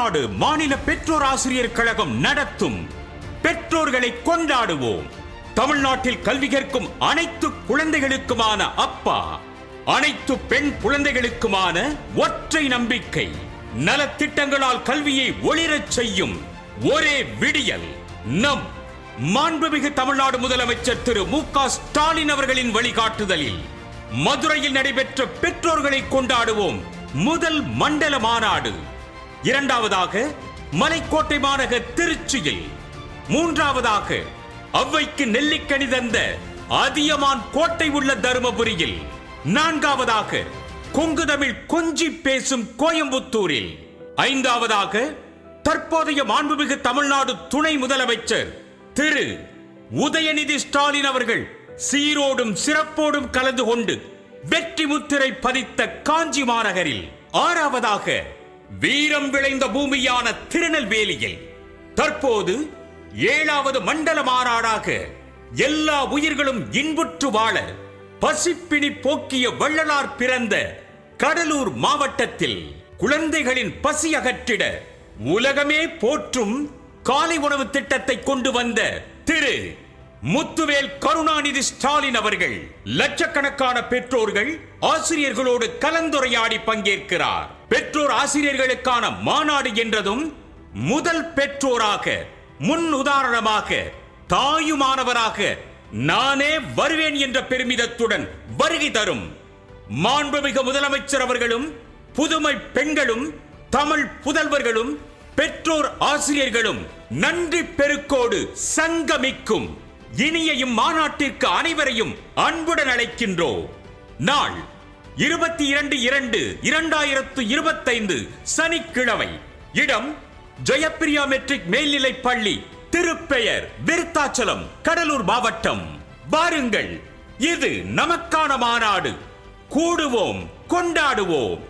தமிழ்நாடு மாநில பெற்றோர் ஆசிரியர் கழகம் நடத்தும் பெற்றோர்களை கொண்டாடுவோம். தமிழ்நாட்டில் கல்வி கற்கும் அனைத்து குழந்தைகளுக்குமான அப்பா அனைத்து பெண் குழந்தைகளுக்குமான ஒற்றை நம்பிக்கை நலத்திட்டங்களால் கல்வியை ஒளிரச் செய்யும் ஒரே விடியல். நம் மாண்புமிகு தமிழ்நாடு முதலமைச்சர் திரு மு க ஸ்டாலின் அவர்களின் வழிகாட்டுதலில் மதுரையில் நடைபெற்ற பெற்றோர்களை கொண்டாடுவோம் முதல் மண்டல மாநாடு. இரண்டாவதாக மலைக்கோட்டை மாநகர் திருச்சியில். மூன்றாவதாக அவ்வைக்கு நெல்லிக்கணி தந்த அதியமான் கோட்டை உள்ள தருமபுரியில். நான்காவதாக கொங்கு தமிழ் கொஞ்சி பேசும் கோயம்புத்தூரில். ஐந்தாவதாக தற்போதைய மாண்புமிகு தமிழ்நாடு துணை முதலமைச்சர் திரு. உதயநிதி ஸ்டாலின் அவர்கள் சீரோடும் சிறப்போடும் கலந்து கொண்டு வெற்றி முத்திரை பதித்த காஞ்சி மாநகரில். ஆறாவதாக வீரம் விளைந்த பூமியான திருநெல்வேலியில் தற்போது ஏழாவது மண்டல மாநாடாக எல்லா உயிர்களும் இன்புற்று வாழ பசிப்பிணி போக்கிய வள்ளலார் பிறந்த கடலூர் மாவட்டத்தில் குழந்தைகளின் பசி அகற்றிட உலகமே போற்றும் காலை உணவு திட்டத்தை கொண்டு வந்த திரு. முத்துவேல் கருணாநிதி ஸ்டாலின் அவர்கள் லட்சக்கணக்கான பெற்றோர்கள் ஆசிரியர்களோடு கலந்துரையாடி பங்கேற்கிறார். பெற்றோர் ஆசிரியர்களுக்கான மாநாடு என்றதும் முதல் பெற்றோராக முன் உதாரணமாக தாயுமானவராக நானே வருவேன் என்ற பெருமிதத்துடன் வருகை தரும் மாண்புமிகு முதலமைச்சர் அவர்களும் புதுமை பெண்களும் தமிழ் புதல்வர்களும் பெற்றோர் ஆசிரியர்களும் நன்றி பெருக்கோடு சங்கமிக்கும் இனிய இம்மாநாட்டிற்கு அனைவரையும் அன்புடன் அழைக்கின்றோம். நாள் இருபத்தி இரண்டு இரண்டு இரண்டாயிரத்து இருபத்தைந்து சனிக்கிழமை. இடம் ஜெயப்பிரியா மெட்ரிக் மேல்நிலைப் பள்ளி. திருப்பெயர் விருத்தாச்சலம் கடலூர் மாவட்டம். வாருங்கள். இது நமக்கான மாநாடு. கூடுவோம் கொண்டாடுவோம்.